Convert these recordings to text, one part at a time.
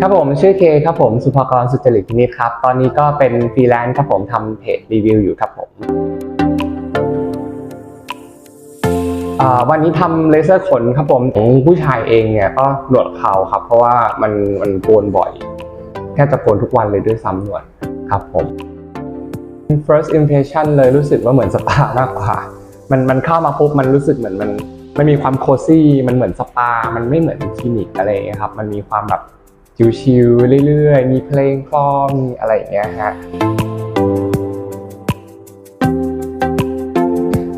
ครับผมชื่อเคครับผมสุภกรสุจริตพินิจครับ ตอนนี้ก็เป็นฟรีแลนซ์ครับผมทำเพจรีวิวอยู่ครับผมวันนี้ทำเลเซอร์ขนครับผมของผู้ชายเองเนี่ยก็หนวดเขาครับ เพราะว่ามันมันโกนบ่อยแค่จะโกนทุกวันเลยด้วยซ้ำหนวดครับผม first impression เลยรู้สึกว่าเหมือนสปามากกว่า มันมันเข้ามาปุ๊บมันรู้สึกเหมือนมันมันมีความโคซี่ มันเหมือนสปา มันไม่เหมือนคลินิกอะไรครับ มันมีความแบบ ชิวๆเรื่อยๆ มีเพลงคลอมีอะไรอย่างเงี้ยฮะ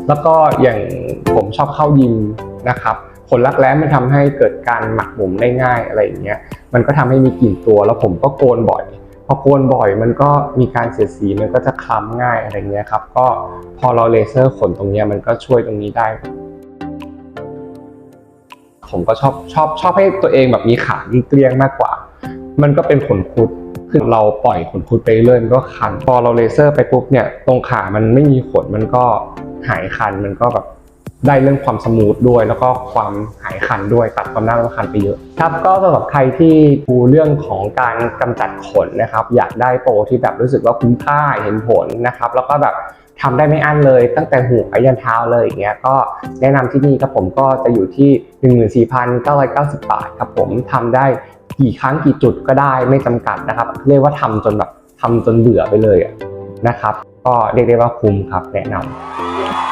แล้วก็อย่างผมชอบเข้ายิมนะครับขนรักแร้มันทำให้เกิดการหมักหมมได้ง่ายอะไรอย่างเงี้ย มันก็ทำให้มีกลิ่นตัวแล้วผมก็โกนบ่อย พอโกนบ่อยมันก็มีการเสียดสีมันก็จะคล้ำง่ายอะไรเงี้ยครับ ก็พอเราเลเซอร์ขนตรงเนี้ยมันก็ช่วยตรงนี้ได้ ผมก็ชอบชอบชอบให้ตัวเองแบบมีขาเกลี้ยงมากกว่า มันก็เป็นขนคุดคือเราปล่อยขนคุดไปเรื่อยมันก็คัน พอเราเลเซอร์ไปปุ๊บเนี่ยตรงขามันไม่มีขนมันก็หายคันมันก็แบบได้เรื่องความสมูทด้วย แล้วก็ความหายคันด้วยตัดความน่ารำคาญไปเยอะครับก็สำหรับใครที่ดูเรื่องของการกำจัดขนนะครับ อยากได้โปรที่แบบรู้สึกว่าคุ้มค่าเห็นผลนะครับ แล้วก็แบบทำได้ไม่อั้นเลย ตั้งแต่หัวยันเท้าเลยอย่างเงี้ยก็แนะนำที่นี่ครับผมก็จะอยู่ที่ 14,990 บาทครับผมทำได้ กี่ครั้งกี่จุดก็ได้ไม่จำกัดนะครับ เรียกว่าทำจนแบบทำจนเบื่อไปเลยนะครับ ก็เรียกได้ว่าคุ้มครับแนะนำ